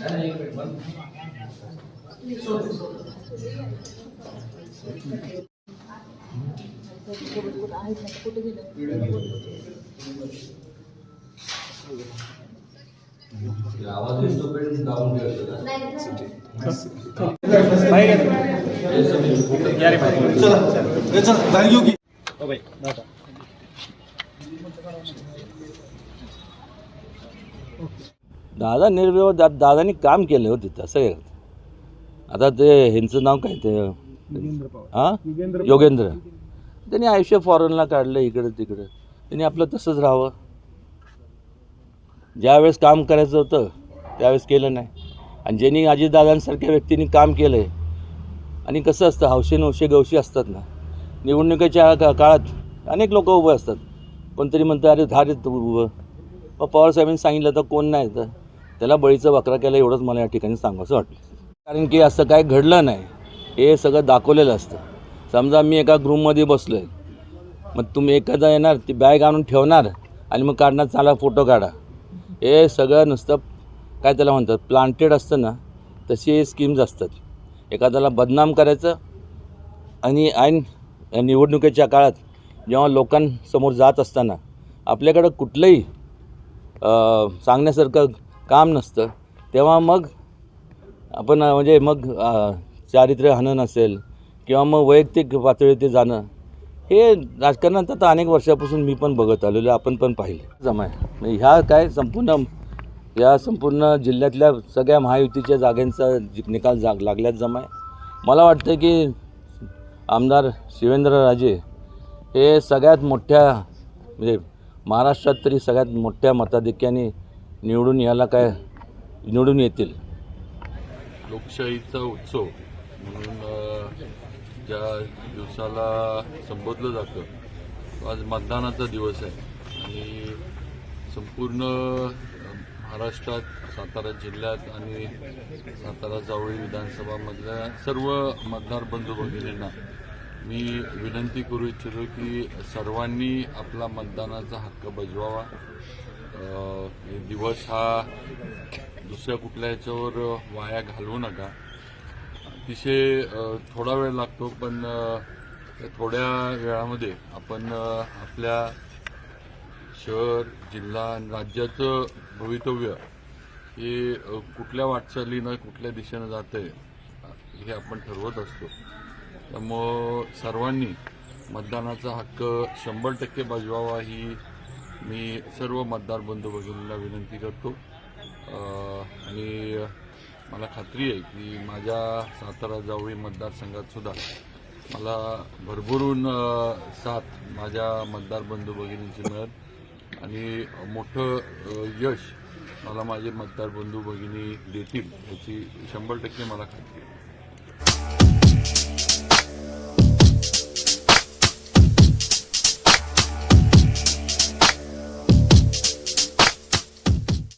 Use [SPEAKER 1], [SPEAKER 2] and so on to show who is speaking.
[SPEAKER 1] नाही मासा अरे पण मासा पण सोबत येऊ असं काय करता मॅडम
[SPEAKER 2] दादा निर्व्यव दा दादानी काम केलं हो तिथं काय आता ते ह्यांचं नाव काय ते? हां? योगेंद्र त्यांनी आयुष्य फॉरेनला काढलं इकडं तिकडं. त्यांनी आपलं तसंच राहावं. ज्यावेळेस काम करायचं होतं त्यावेळेस केलं नाही. आणि ज्यांनी अजितदादांसारख्या व्यक्तींनी काम केलं आहे आणि कसं असतं हौशे नवशे गवशी असतात ना. निवडणुकीच्या का काळात अनेक लोक उभे असतात. पण तरी म्हणतं अरे धार तू उभं. मग पवारसाहेबांनी सांगितलं तर कोण नाही तर? त्याला बळीचं वक्रा केला एवढंच मला या ठिकाणी सांगावंसं वाटलं. कारण की असं काय घडलं नाही. हे सगळं दाखवलेलं असतं. समजा मी एका ग्रुपमध्ये बसलो आहे मग तुम्ही एखादा येणार ती बॅग आणून ठेवणार आणि मग काढणार चाला फोटो काढा. हे सगळं नुसतं काय त्याला म्हणतात प्लांटेड असतं ना तशी स्कीम्स असतात. एखाद्याला बदनाम करायचं आणि ऐन निवडणुकीच्या काळात जेव्हा लोकांसमोर जात असताना आपल्याकडं कुठलंही सांगण्यासारखं काम नसतं तेव्हा मग आपण म्हणजे मग चारित्र्य हनन असेल किंवा मग वैयक्तिक पातळी ते जाणं हे राजकारणात आता अनेक वर्षापासून मी पण बघत आलेलो आहे, आपण पण पाहिले. जमाय. ह्या काय संपूर्ण या संपूर्ण जिल्ह्यातल्या सगळ्या महायुतीच्या जागांचा जी- निकाल जाग लागल्यात जमाय. मला वाटतं की आमदार शिवेंद्रराजे हे सगळ्यात मोठ्या म्हणजे महाराष्ट्रात तरी सगळ्यात मोठ्या मताधिक्याने निवडून याला काय निवडून येतील.
[SPEAKER 3] लोकशाहीचा उत्सव म्हणून ज्या दिवसाला संबोधलं जातं आज मतदानाचा दिवस आहे. आणि संपूर्ण महाराष्ट्रात सातारा जिल्ह्यात आणि सातारा जावळी विधानसभामधल्या सर्व मतदार बंधू भगिनींना मी विनंती करू इच्छितो की सर्वांनी आपला मतदानाचा हक्क बजवावा. दिवस हा दुसऱ्या कुठल्या याच्यावर वाया घालवू नका. अतिशय थोडा वेळ लागतो पण थोड्या वेळामध्ये आपण आपल्या शहर जिल्हा आणि राज्याचं भवितव्य हे कुठल्या वाटचालीनं कुठल्या दिशेनं जात आहे हे आपण ठरवत असतो. त्यामुळं सर्वांनी मतदानाचा हक्क शंभर टक्के बजवावा ही मी सर्व मतदार बंधू भगिनींना विनंती करतो. आणि मला खात्री आहे की माझ्या सातारा जावळी मतदारसंघात सुद्धा मला भरभरून साथ माझ्या मतदार बंधू भगिनींची मिळत आणि मोठं यश मला माझे मतदार बंधू भगिनी देतील याची शंभर टक्के मला खात्री आहे.